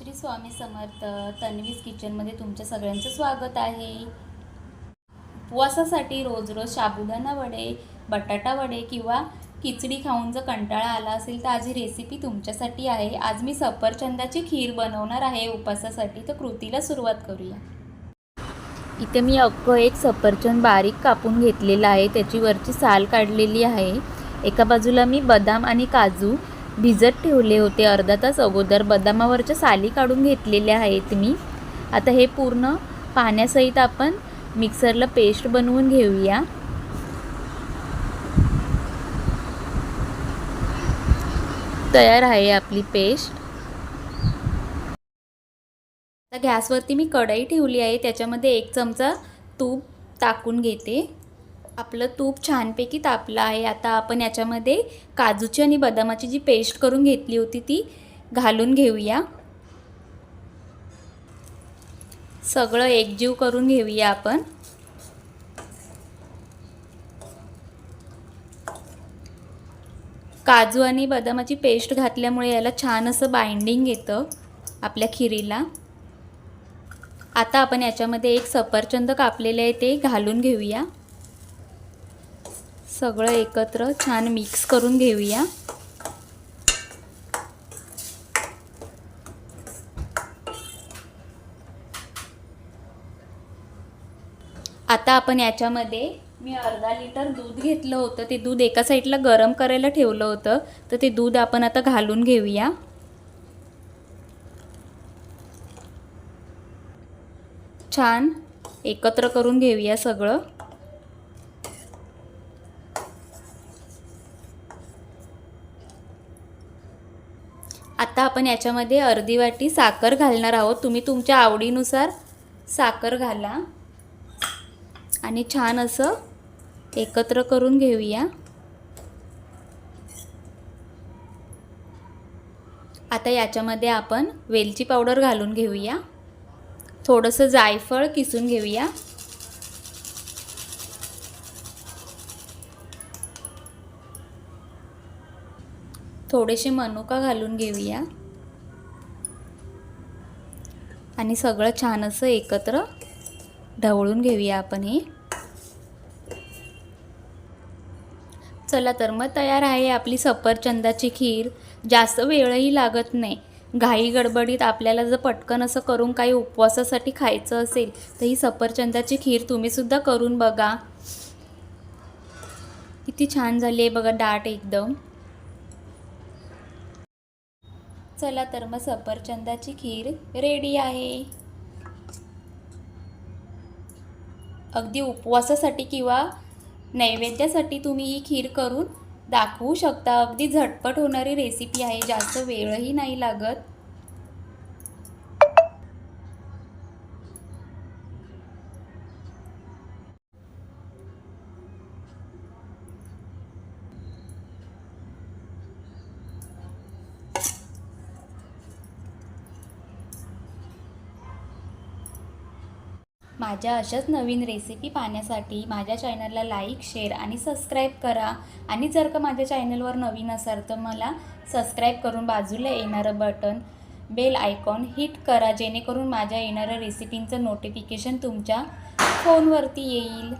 श्री स्वामी समर्थ तन्वीज किचनमध्ये तुमच्या सगळ्यांचं स्वागत आहे. उपवासासाठी रोज रोज साबुदाणा वडे बटाटा वडे किंवा खिचडी खाऊन जर कंटाळा आला असेल तर आज ही रेसिपी तुमच्यासाठी आहे. आज मी सफरचंदाची खीर बनवणार आहे उपवासासाठी. तर कृतीला सुरुवात करूया. इथे मी अख्खं एक सफरचंद बारीक कापून घेतलेलं आहे. त्याची वरची साल काढलेली आहे. एका बाजूला मी बदाम आणि काजू भिजत ठेवले होते. अर्धा तास अगोदर बदामावरच्या साली काढून घेतलेल्या आहेत मी. आता हे पूर्ण पाण्यासहित आपण मिक्सरला पेस्ट बनवून घेऊया. तयार आहे आपली पेस्ट. आता गॅसवरती मी कढई ठेवली आहे. त्याच्यामध्ये एक चमचा तूप टाकून घेते. आपलं तूप छानपैकी तापलं आहे. आता आपण याच्यामध्ये काजूची आणि बदामाची जी पेस्ट करून घेतली होती ती घालून घेऊया. सगळं एकजीव करून घेऊया आपण. काजू आणि बदामाची पेस्ट घातल्यामुळे याला छान असं बाइंडिंग येतं आपल्या खिरीला. आता आपण याच्यामध्ये एक सफरचंद कापलेले आहे ते घालून घेऊया. सगळं एकत्र छान मिक्स करून घेऊया. आता आपण याच्यामध्ये मी अर्धा लिटर दूध घेतलं होतं. ते दूध एका साईडला गरम करायला ठेवलं होतं. तर ते दूध आपण आता घालून घेऊया. छान एकत्र करून घेऊया सगळं. आता आपण याच्यामध्ये अर्धी वाटी साखर घालणार आहोत. तुम्ही तुमच्या आवडीनुसार साखर घाला. आणि छान असं एकत्र करून घेऊया. आता याच्यामध्ये आपण वेलची पावडर घालून घेऊया. थोडंसं जायफळ किसून घेऊया. थोडेसे मनुका घालून घेऊया. आणि सगळं छान असं एकत्र ढवळून घेऊया आपण हे. चला तर मग तयार आहे आपली सफरचंदाची खीर. जास्त वेळही लागत नाही. घाई गडबडीत आपल्याला जर पटकन असं करून काही उपवासासाठी खायचं असेल तर ही सफरचंदाची खीर तुम्हीसुद्धा करून बघा. किती छान झाली आहे बघा डाट एकदम. चला तर मग सफरचंदाची खीर रेडी आहे. अगदी उपवासासाठी किंवा नैवेद्यासाठी तुम्ही ही खीर करून दाखवू शकता. अगदी झटपट होणारी रेसिपी आहे. जास्त वेळही नाही लागत. माझ्या अशाच नवीन रेसिपी पाहण्यासाठी माझ्या चॅनलला लाईक शेअर आणि सबस्क्राईब करा. आणि जर का माझ्या चॅनलवर नवीन असाल तर मला सबस्क्राईब करून बाजूला येणारं बटन बेल आयकॉन हिट करा जेणेकरून माझ्या येणाऱ्या रेसिपींचं नोटिफिकेशन तुमच्या फोनवरती येईल.